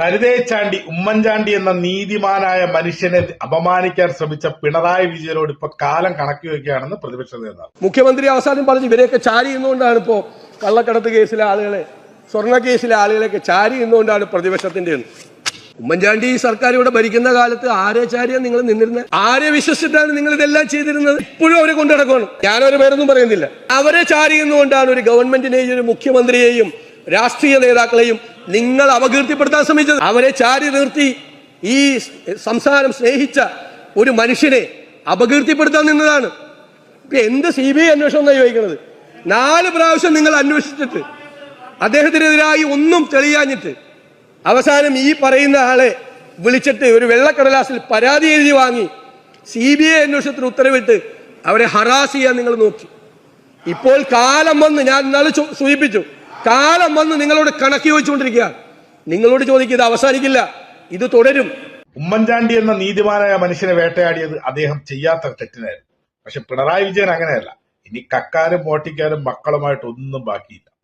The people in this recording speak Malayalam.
തരുതേച്ചാണ്ടി ഉമ്മൻചാണ്ടി എന്ന നീതിമാനായ മനുഷ്യനെ അപമാനിക്കാൻ ശ്രമിച്ച പിണറായി വിജയനോട് ഇപ്പൊ കാലം കണക്കി വയ്ക്കുകയാണെന്ന് പ്രതിപക്ഷ നേതാവ്. മുഖ്യമന്ത്രി അവസാനം പറഞ്ഞു ഇവരെയൊക്കെ ചാരി നിന്നുകൊണ്ടാണ് ഇപ്പോ കള്ളക്കടത്ത് കേസിലെ ആളുകളെ സ്വർണ കേസിലെ ആളുകളെയൊക്കെ ചാരി നിന്നുകൊണ്ടാണ് പ്രതിപക്ഷത്തിന്റെ. ഉമ്മൻചാണ്ടി സർക്കാർ ഇവിടെ ഭരിക്കുന്ന കാലത്ത് ആരെ ചാരിയാ നിങ്ങൾ നിന്നിരുന്നത്? ആരെ വിശ്വസിച്ചിട്ടാണ് നിങ്ങൾ ഇതെല്ലാം ചെയ്തിരുന്നത്? ഇപ്പോഴും അവരെ കൊണ്ടു നടക്കണം ഞാനൊരു പേരൊന്നും പറയുന്നില്ല. അവരെ ചാരി നിന്നുകൊണ്ടാണ് ഒരു ഗവൺമെന്റിനെയും ഒരു മുഖ്യമന്ത്രിയെയും രാഷ്ട്രീയ നേതാക്കളെയും നിങ്ങൾ അപകീർത്തിപ്പെടുത്താൻ ശ്രമിച്ചത്. അവരെ ചാരി നിർത്തി ഈ സംസാരം സ്നേഹിച്ച ഒരു മനുഷ്യനെ അപകീർത്തിപ്പെടുത്താൻ നിന്നതാണ്. എന്ത് സി ബി ഐ അന്വേഷണം ചോദിക്കുന്നത് നാല് പ്രാവശ്യം നിങ്ങൾ അന്വേഷിച്ചിട്ട് അദ്ദേഹത്തിനെതിരായി ഒന്നും തെളിയാഞ്ഞിട്ട് അവസാനം ഈ പറയുന്ന ആളെ വിളിച്ചിട്ട് ഒരു വെള്ളക്കടലാസിൽ പരാതി എഴുതി വാങ്ങി സി ബി ഐ അന്വേഷണത്തിന് ഉത്തരവിട്ട് അവരെ ഹറാസ് ചെയ്യാൻ നിങ്ങൾ നോക്കി. ഇപ്പോൾ കാലം വന്ന് ഞാൻ ഇന്നാൾ സൂചിപ്പിച്ചു. കാലം വന്ന് നിങ്ങളോട് കണക്ക് ചോദിച്ചുകൊണ്ടിരിക്കുക. നിങ്ങളോട് ചോദിക്കുക ഇത് അവസാനിക്കില്ല ഇത് തുടരും. ഉമ്മൻചാണ്ടി എന്ന നീതിമാനായ മനുഷ്യനെ വേട്ടയാടിയത് അദ്ദേഹം ചെയ്യാത്ത തെറ്റിനായിരുന്നു. പക്ഷെ പിണറായി വിജയൻ അങ്ങനെയല്ല. ഇനി കക്കാരും മോട്ടിക്കാരും മക്കളുമായിട്ട് ഒന്നും ബാക്കിയില്ല.